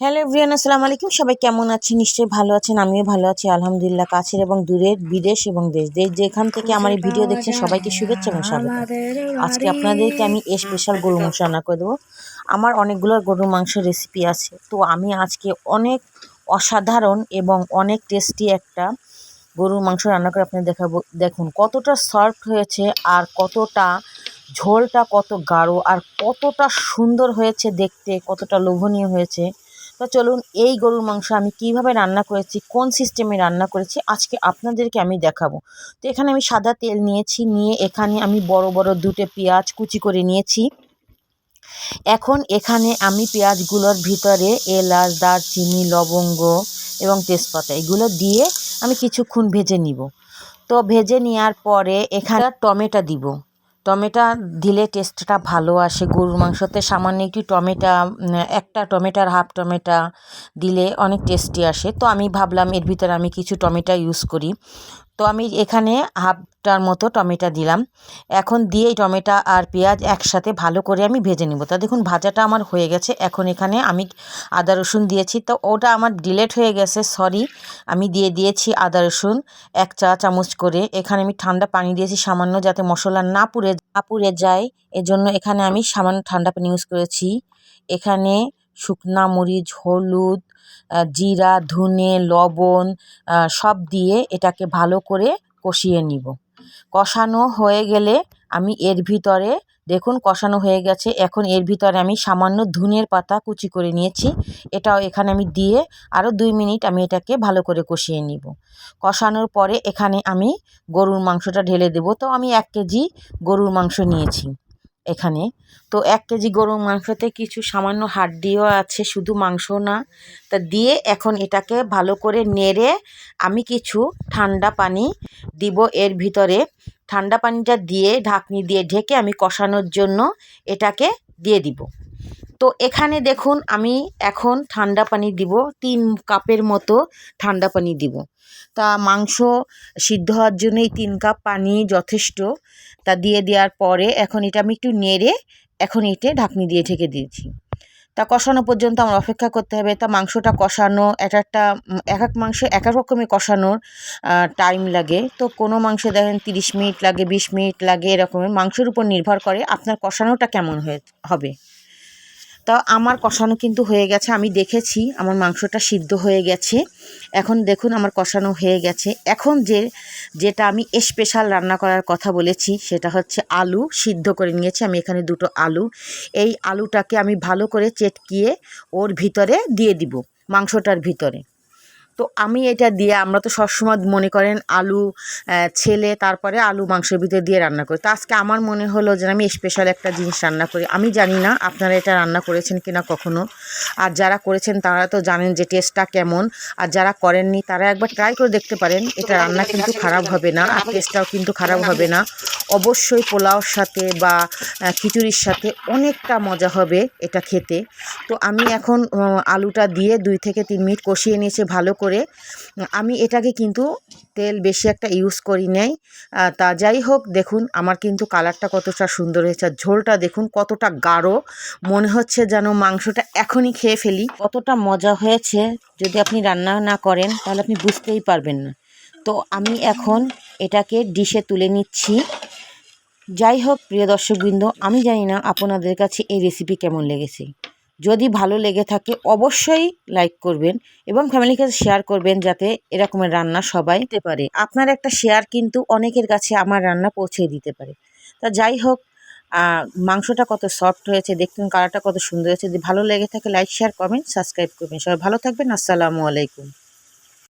Hello everyone আসসালামু আলাইকুম। সবাই কেমন আছেন? নিশ্চয়ই ভালো আছেন, আমিও ভালো আছি, আলহামদুলিল্লাহ, কাছের এবং দূরের বিদেশ এবং দেশ। দেশ যেখান থেকে আমার এই ভিডিও দেখছেন, সবাইকে শুভেচ্ছা এবং স্বাগত। আজকে আপনাদেরকে আমি স্পেশাল গরু মাংস রান্না করে দেবো। আমার অনেকগুলো গরুর মাংস রেসিপি আছে। তো আমি আজকে অনেক অসাধারণ এবং অনেক টেস্টি একটা গরুর মাংস রান্না করে আপনাদের দেখাবো। দেখুন, কতটা সফট হয়েছে আর কতটা ঝোলটা কত গাঢ় আর কতটা সুন্দর হয়েছে দেখতে, কতটা লোভনীয় হয়েছে। তো চলুন এই গরুর মাংস আমি কীভাবে রান্না করেছি, কোন সিস্টেমে রান্না করেছি, আজকে আপনাদেরকে আমি দেখাবো। তো এখানে আমি সাদা তেল নিয়েছি, নিয়ে এখানে আমি বড় বড় দুটো পেঁয়াজ কুচি করে নিয়েছি। এখন এখানে আমি পেঁয়াজগুলোর ভিতরে এলাচ, দারচিনি, লবঙ্গ এবং তেজপাতা এগুলো দিয়ে আমি কিছুক্ষণ ভেজে নিব। তো ভেজে নেওয়ার পরে এখানে টমেটো দিব। টমেটো দিলে টেস্টটা ভালো আসে। গরুর মাংসতে সামান্য একটু টমেটো একটা টমেটার হাফ টমেটো দিলে অনেক টেস্টি আসে। তো আমি ভাবলাম এর ভিতরে আমি কিছু টমেটো ইউজ করি। তো আমি এখানে হাফটার মতো টমেটো দিলাম। এখন দিয়ে এই টমেটো আর পেঁয়াজ একসাথে ভালো করে আমি ভেজে নেব। তা দেখুন, ভাজাটা আমার হয়ে গেছে। এখন এখানে আমি আদা, রসুন দিয়েছি। তো ওটা আমার ডিলেট হয়ে গেছে সরি আমি দিয়ে দিয়েছি আদা, রসুন, এক চা চামচ করে। এখানে আমি ঠান্ডা পানি দিয়েছি সামান্য যাতে মশলা না পুড়ে না পুড়ে যায়। এজন্য এখানে আমি সামান্য ঠান্ডা পানি ইউজ করেছি। এখানে শুকনা মরিচ, হলুদ জিরা, ধনে, লবণ সব দিয়ে এটাকে ভালো করে কষিয়ে নিব। কষানো হয়ে গেলে আমি এর ভিতরে, দেখুন কষানো হয়ে গেছে, এখন এর ভিতরে আমি সামান্য ধুনের পাতা কুচি করে নিয়েছি। এটাও এখানে আমি দিয়ে আরও দুই মিনিট আমি এটাকে ভালো করে কষিয়ে নিব। কষানোর পরে এখানে আমি গরুর মাংসটা ঢেলে দেব। তো আমি এক কেজি গরুর মাংস নিয়েছি। এখানে। তো এক কেজি গরুর মাংসতে কিছু সামান্য হাড্ডিও আছে, শুধু মাংস না। তা দিয়ে এখন এটাকে ভালো করে নেড়ে আমি কিছু ঠান্ডা পানি দিব এর ভিতরে। ঠান্ডা পানিটা দিয়ে ঢাকনি দিয়ে ঢেকে আমি কষানোর জন্য এটাকে দিয়ে দিব। তো এখানে দেখুন আমি এখন ঠান্ডা পানি দিব, তিন কাপের মতো ঠান্ডা পানি দিব। তা মাংস সিদ্ধ হওয়ার জন্য এই তিন কাপ পানি যথেষ্ট। তা দিয়ে দেওয়ার পরে এখন এটা আমি একটু নেড়ে এখন এটে ঢাকনি দিয়ে ঢেকে দিয়েছি। তা কষানো পর্যন্ত আমার অপেক্ষা করতে হবে। তা মাংসটা কষানো, এক একটা, এক এক মাংস এক এক রকমের কষানোর টাইম লাগে। তো কোনো মাংসে দেখেন তিরিশ মিনিট লাগে, বিশ মিনিট লাগে এরকমের মাংসের উপর নির্ভর করে আপনার কষানোটা কেমন হয়ে, হবে। তা আমার কষানো কিন্তু হয়ে গেছে, আমি দেখেছি, আমার মাংসটা সিদ্ধ হয়ে গেছে। এখন দেখুন আমার কষানো হয়ে গেছে। এখন যে, যেটা আমি স্পেশাল রান্না করার কথা বলেছি, সেটা হচ্ছে আলু সিদ্ধ করে নিয়েছি। আমি এখানে দুটো আলু, এই আলুটাকে আমি ভালো করে চেটকিয়ে ওর ভিতরে দিয়ে দিব, মাংসটার ভিতরে। তো আমি এটা দিয়ে আমরা তো সবসময় মনে করেন আলু ছেলে, তারপরে আলু মাংসের ভিতরে দিয়ে রান্না করি। তো আজকে আমার মনে হলো যে আমি স্পেশাল একটা জিনিস রান্না করি। আমি জানি না আপনারা এটা রান্না করেছেন কিনা কখনো। আর যারা করেছেন তারা তো জানেন যে টেস্টটা কেমন। আর যারা করেননি তারা একবার ট্রাই করে দেখতে পারেন। এটা রান্না কিন্তু খারাপ হবে না। আর টেস্টটাও কিন্তু খারাপ হবে না। অবশ্যই পোলাওর সাথে বা খিচুড়ির সাথে অনেকটা মজা হবে এটা খেতে। তো আমি এখন আলুটা দিয়ে দুই থেকে তিন মিনিট কষিয়ে নিয়েছি ভালো করে। আমি এটাকে কিন্তু তেল বেশি একটা ইউজ করি নাই। তা যাই হোক, দেখুন আমার কিন্তু কালারটা কতটা সুন্দর হয়েছে আর ঝোলটা দেখুন কতটা গাঢ়। মনে হচ্ছে যেন মাংসটা এখনই খেয়ে ফেলি। কতটা মজা হয়েছে। যদি আপনি রান্না না করেন, তাহলে আপনি বুঝতেই পারবেন না। তো আমি এখন এটাকে ডিশে তুলে নিচ্ছি। যাই হোক, প্রিয় দর্শকবৃন্দ, আমি জানি না আপনাদের কাছে এই রেসিপি কেমন লেগেছে। যদি ভালো লেগে থাকে, অবশ্যই লাইক করবেন এবং ফ্যামিলির কাছে শেয়ার করবেন যাতে এরকমের রান্না সবাই দিতে পারে। আপনার একটা শেয়ার কিন্তু অনেকের কাছে আমার রান্না পৌঁছে দিতে পারে। তা যাই হোক মাংসটা কত সফট হয়েছে, দেখুন কালারটা কত সুন্দর হয়েছে। যদি ভালো লেগে থাকে লাইক শেয়ার কমেন্ট সাবস্ক্রাইব করবেন। সবাই ভালো থাকবেন, আসসালামু আলাইকুম।